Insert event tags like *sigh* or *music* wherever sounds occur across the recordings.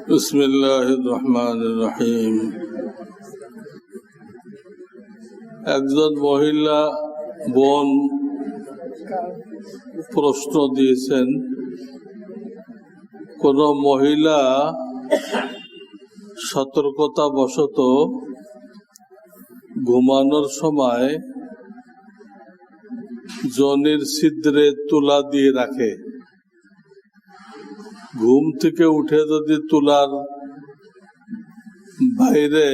بسم الله الرحمن الرحيم একজন মহিলা বোন প্রশ্ন দিয়েছেন কোন মহিলা সতর্কতা বশত ঘুমানোর সময় জনির ছিদ্রে তুলা দিয়ে রাখে ঘুম থেকে উঠে যদি তুলার বাইরে,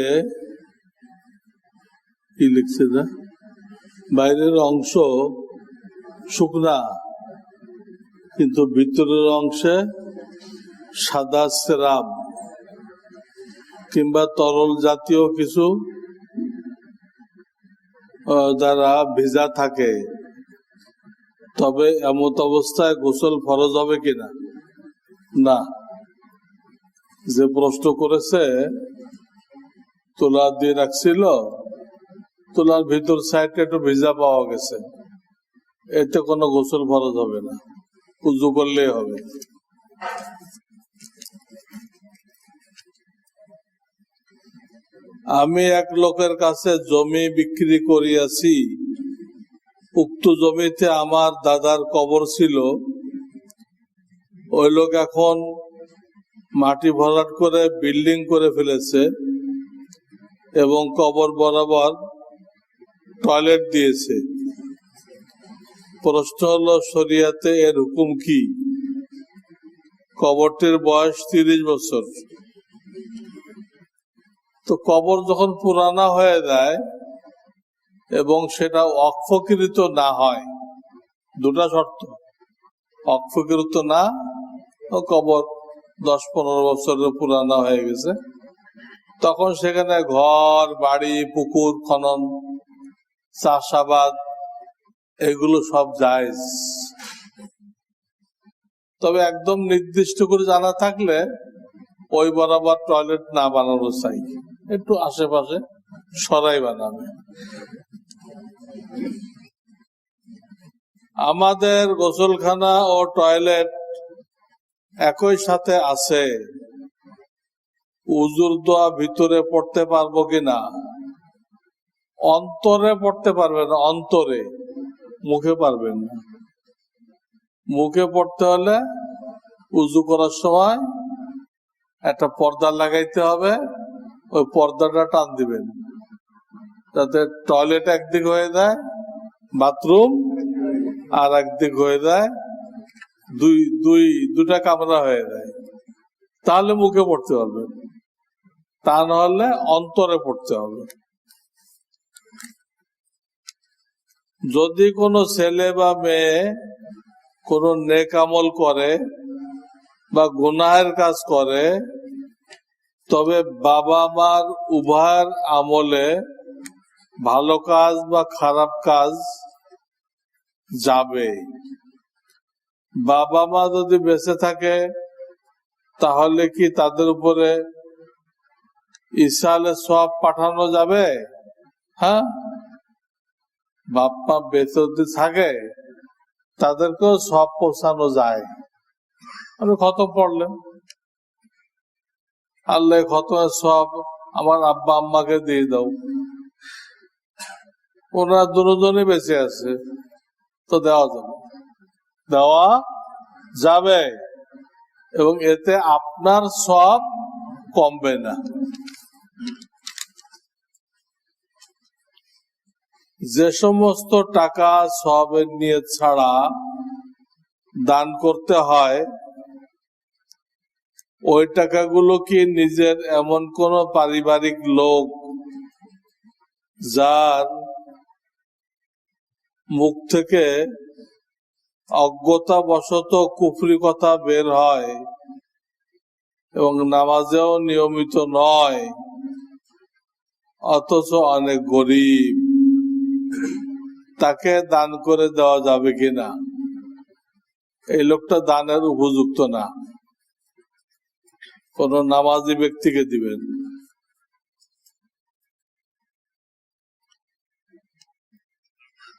কি লিখছে না? বাইরের অংশ শুকনা, কিন্তু ভিতরের অংশে সাদা সেরাম কিংবা তরল জাতীয় কিছু দ্বারা ভেজা থাকে, তবে এমত অবস্থায় গোসল ফরজ হবে কিনা? না। যে প্রশ্ন করেছে, তোলা দিয়ে রাখছিল, তোলার ভিতর সাইডটা একটু ভিজা পাওয়া গেছে। এতে কোনো গোসল ফরজ হবে না, উজু করলেই হবে। আমি এক লোকের কাছে জমি বিক্রি করিয়াছি, উক্ত জমিতে আমার দাদার কবর ছিল ওই লোক এখন মাটি ভরাট করে বিল্ডিং করে ফেলেছে এবং কবর বরাবর টয়লেট দিয়েছে। প্রশ্ন হলো, শরিয়াতে এর হুকুম কি? কবরটির বয়স তিরিশ বছর। তো কবর যখন পুরানা হয়ে যায় এবং সেটা অক্ষকৃত না হয়, দুটা শর্ত। অক্ষকৃত না কবর দশ পনেরো বছরের পুরানো হয়ে গেছে। তখন সেখানে ঘর, বাড়ি, পুকুর, খনন, চাষাবাদ, এগুলো সব জায়েজ। তবে একদম নির্দিষ্ট করে জানা থাকলে ওই বরাবর টয়লেট না বানানো চাই। একটু আশেপাশে সরাই বানাবে। আমাদের গোসলখানা ও টয়লেট একই সাথে আছে। উজুর দোয়া ভিতরে পড়তে পারব কিনা? অন্তরে পড়তে পারবেন না, অন্তরে। মুখে পারবেন না। মুখে পড়তে হলে উজু করার সময় একটা পর্দা লাগাইতে হবে, ওই পর্দাটা টান দিবেন। যাতে টয়লেট একদিক হয়ে যায়, বাথরুম আর একদিক হয়ে যায় দুই দুই, দুটা কামরা হয়ে যায়। তাহলে মুখে পড়তে হবে। তা নাহলে অন্তরে পড়তে হবে। যদি কোনো ছেলে বা মেয়ে কোনো নেকামল করে বা গুনাহের কাজ করে, তবে বাবা মার উভয়ের আমলে ভালো কাজ বা খারাপ কাজ যাবে বাবা মা যদি বেঁচে থাকে, তাহলে কি তাদের উপরে ইসালে সব পাঠানো যাবে? হ্যাঁ? বাপ মা বেঁচে যদি থাকে, তাদেরকেও সব পৌঁছানো যায়। আমি কত পড়লেন? আল্লাহ কত সব আমার আব্বা আম্মাকে দিয়ে দাও। ওনারা দুজনই বেঁচে আছে, তো দেওয়া যাবে। দেওয়া যাবে এবং এতে আপনার সব কমবে না। যে সমস্ত টাকা সবের নিয়ে ছাড়া দান করতে হয়, ওই টাকাগুলো কি নিজের এমন কোন পারিবারিক লোক যার মুখ থেকে অজ্ঞতা বশত কুফরি কথা বের হয় এবং নামাজেও নিয়মিত নয়, অথচ অনেক গরিব। তাকে দান করে দেওয়া যাবে কিনা এই লোকটা দানের উপযুক্ত না। কোন নামাজি ব্যক্তিকে দিবেন।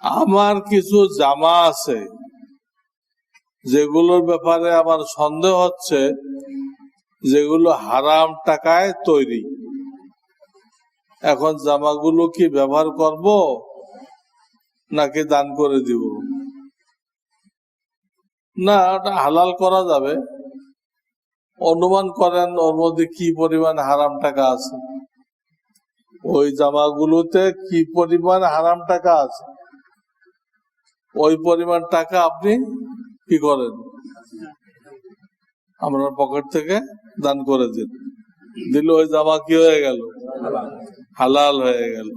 আমার কিছু জামা আছে। যেগুলোর ব্যাপারে আমার সন্দেহ হচ্ছে, যেগুলো হারাম টাকায় তৈরি। এখন জামাগুলো কি ব্যবহার করব, নাকি দান করে দিব? না, ওটা হালাল করা যাবে। অনুমান করেন, ওর মধ্যে কি পরিমাণ হারাম টাকা আছে? ওই জামাগুলোতে কি পরিমাণ হারাম টাকা আছে? ওই পরিমাণ টাকা আপনি কি করেন? আপনার পকেট থেকে দান করে দিন। দিলে ওই জামা কি হয়ে গেল? হালাল হয়ে গেল।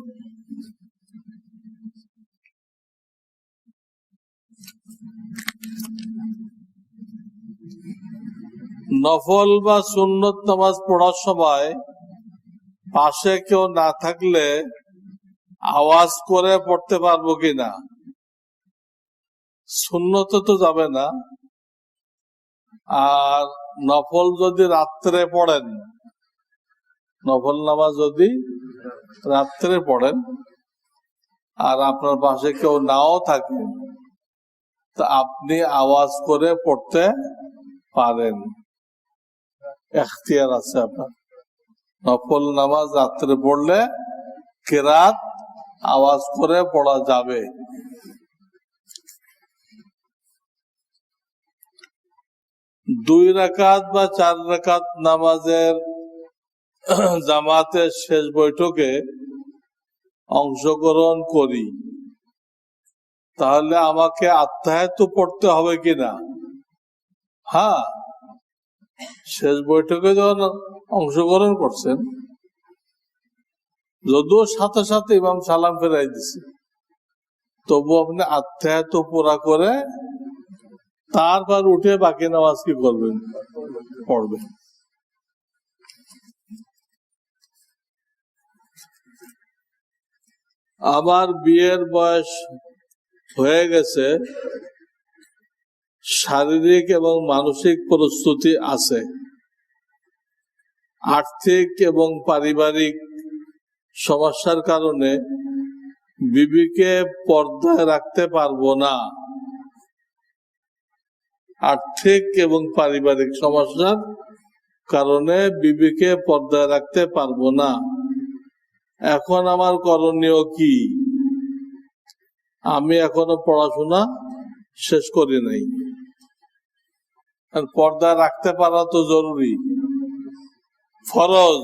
নফল বা সুন্নত নামাজ পড়ার সময় পাশে কেউ না থাকলে আওয়াজ করে পড়তে পারব কিনা? সুন্নত তো যাবে না। আর নফল যদি রাত্রে পড়েন, নফল নামাজ যদি রাত্রে পড়েন, আর আপনার পাশে কেউ নাও থাকে, তা আপনি আওয়াজ করে পড়তে পারেন। এখতিয়ার আছে আপনার। নফল নামাজ রাত্রে পড়লে কেরাত আওয়াজ করে পড়া যাবে। দুই রাকাত বা চার রাকাত নামাজের *clears throat* জামাতের শেষ বৈঠকে অংশগ্রহণ করি। তাহলে আমাকে আত্মায়ত পড়তে হবে কিনা? হ্যাঁ। শেষ বৈঠকে যখন অংশগ্রহণ করছেন, যদিও সাথে সাথে ইমাম সালাম ফেরাই দিছে তবু আপনি আত্মায়ত পুরা করে তারপর উঠে বাকি নামাজ কি করবেন? পড়বেন আমার বিয়ের বয়স হয়ে গেছে, শারীরিক এবং মানসিক প্রস্তুতি আছে। আর্থিক এবং পারিবারিক সমস্যার কারণে বিবিকে পর্দায় রাখতে পারব না। আর্থিক এবং পারিবারিক সমস্যার কারণে বিবিকে পর্দায় রাখতে পারব না। এখন আমার করণীয় কি? আমি এখনও পড়াশোনা শেষ করি নাই। পর্দা রাখতে পারা তো জরুরি। ফরজ।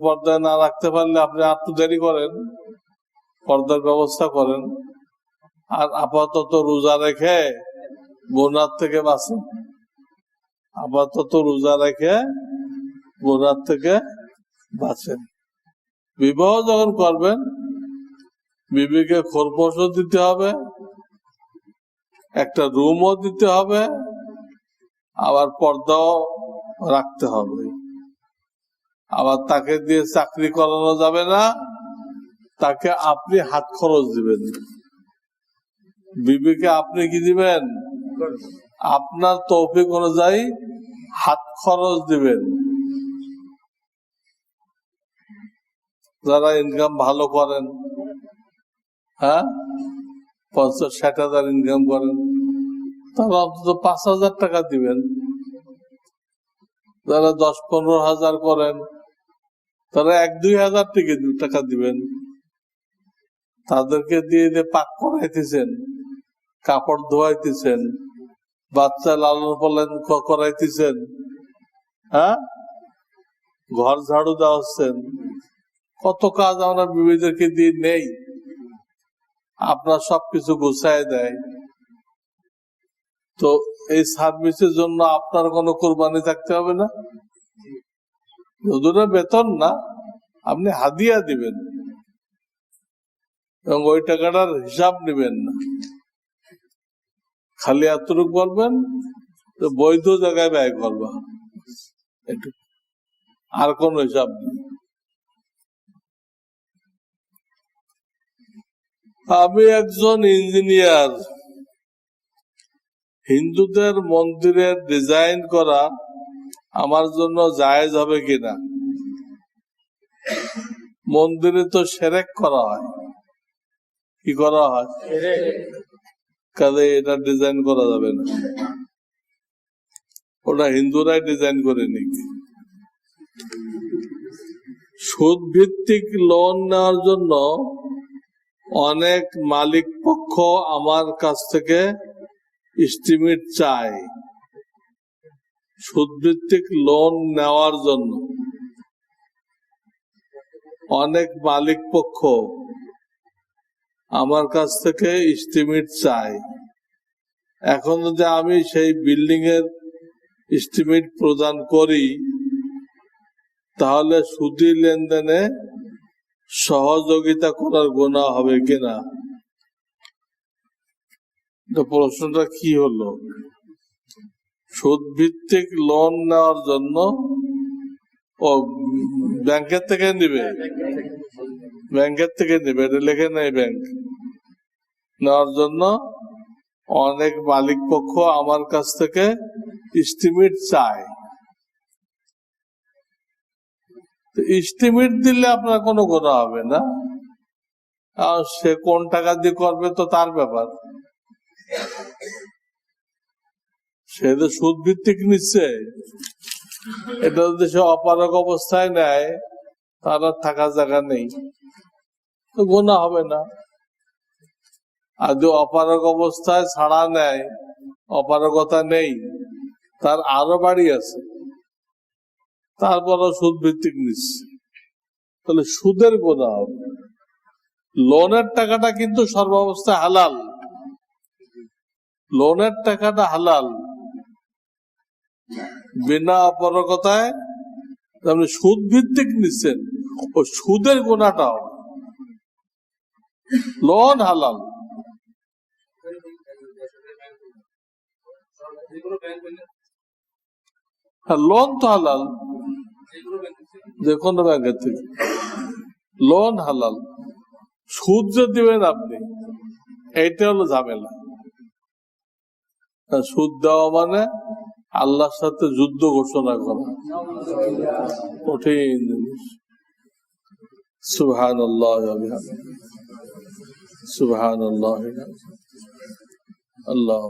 পর্দা না রাখতে পারলে আপনি আর দেরি করেন। পর্দার ব্যবস্থা করেন। আর আপাতত রোজা রেখে বোনার থেকে বাঁচেন আপাতত রোজা রেখে বোনার থেকে বাঁচেন বিবাহ যখন করবেন, বিবিকে খোরপোশও দিতে হবে, একটা রুমও দিতে হবে, আবার পর্দাও রাখতে হবে। আবার তাকে দিয়ে চাকরি করানো যাবে না, তাকে আপনি হাত খরচ দিবেন। বিবিকে আপনি কি দিবেন? আপনার তৌফিক অনুযায়ী হাত খরচ দিবেন। যারা ইনকাম ভালো করেন হ্যাঁ? পঞ্চাশ, ষাট হাজার ইনকাম করেন, তারা অন্তত পাঁচ হাজার টাকা দিবেন। যারা দশ, পনেরো হাজার করেন, তারা এক, দুই হাজার টাকা দিবেন। তাদেরকে দিয়ে দিয়ে পাক করাইতেছেন কাপড় ধোয়াইতেছেন, বাচ্চা লালন পালন করাইতেছেন হ্যাঁ? ঘর ঝাড়ু দেওয়াচ্ছেন। কত কাজ আমরা বিবিদেরকে দিয়ে নেই। আপনার সবকিছু গুছায় দেয়। তো এই সার্ভিসের জন্য আপনার কোনো কোরবানি থাকতে হবে না? যদিও বেতন না, আপনি হাদিয়া দিবেন। এবং ওই টাকাটার হিসাব নেবেন না। খালি এতটুকু বলবেন যে বৈধ জায়গায় ব্যয় করবা। আর কোন হিসাব নেই। আমি একজন ইঞ্জিনিয়ার। হিন্দুদের মন্দিরের ডিজাইন করা আমার জন্য জায়েজ হবে কিনা? মন্দিরে তো সেরেক করা হয়। কি করা হয়? কাজে এটা ডিজাইন করা যাবে না। ওটা হিন্দুরাই ডিজাইন করে নিক সুদ ভিত্তিক লোন নেওয়ার জন্য অনেক মালিক পক্ষ আমার কাছ থেকে এস্টিমেট চায়। সুদ ভিত্তিক লোন নেওয়ার জন্য। অনেক মালিক পক্ষ আমার কাছ থেকে এস্টিমেট চাই। এখন যদি আমি সেই বিল্ডিং এর এস্টিমেট প্রদান করি তাহলে সুদি লেনদেনে সহযোগিতা করার গোনা হবে কিনা? প্রশ্নটা কি হলো? সুদ ভিত্তিক লোন নেওয়ার জন্য ও ব্যাংকের থেকে নিবে? ব্যাংকের থেকে নিবে। এটা লেখে নেই ব্যাংক নেওয়ার জন্য অনেক মালিক পক্ষ আমার কাছ থেকে এস্টিমেট চায়। এস্টিমেট দিলে আপনার কোনো গোনা হবে না। আর সে কোন টাকা দিয়ে করবে তো তার ব্যাপার। সে তো সুদ ভিত্তিক নিচ্ছে। এটা যদি সে অপারক অবস্থায় নেয়, তার আর থাকার জায়গা নেই। তো গোনা হবে না। আর যদি অপারক অবস্থায় ছাড়া নেয়, অপারগতা নেই, তার আরও বাড়ি আছে। তারপরও সুদ ভিত্তিক নিচ্ছে। তাহলে সুদের গোনা হবে। লোনের টাকাটা কিন্তু সর্বাবস্থায় হালাল। লোনের টাকাটা হালাল। বিনা অপারগতায় আপনি সুদ ভিত্তিক নিচ্ছেন। ও সুদের গোনাটাও লোন হালাল। হ্যাঁ লোন তো হালাল। যে কোনো ব্যাংকের থেকে। লোন হালাল। সুদ যে দিবেন আপনি, এইটা হলো ঝামেলা। সুদ দেওয়া মানে আল্লাহর সাথে যুদ্ধ ঘোষণা করা। কঠিন জিনিস। সুবহান আল্লাহ সুবহান আল্লাহ আল্লাহ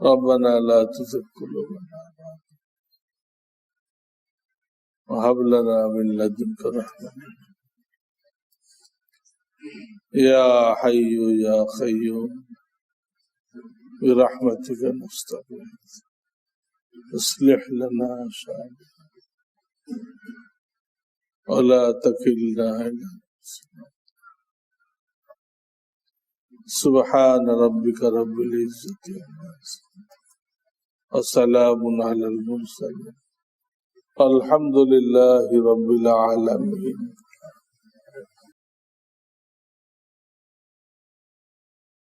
ربنا لا تزغ قلوبنا بعد وهب لنا من لدنك رحمة. يا حي يا قيوم برحمتك نستغيث. اصلح لنا شأننا ولا تكلنا إلى أنفسنا. سبحان ربك رب العزة وسلام على المرسلين. الحمد لله رب العالمين.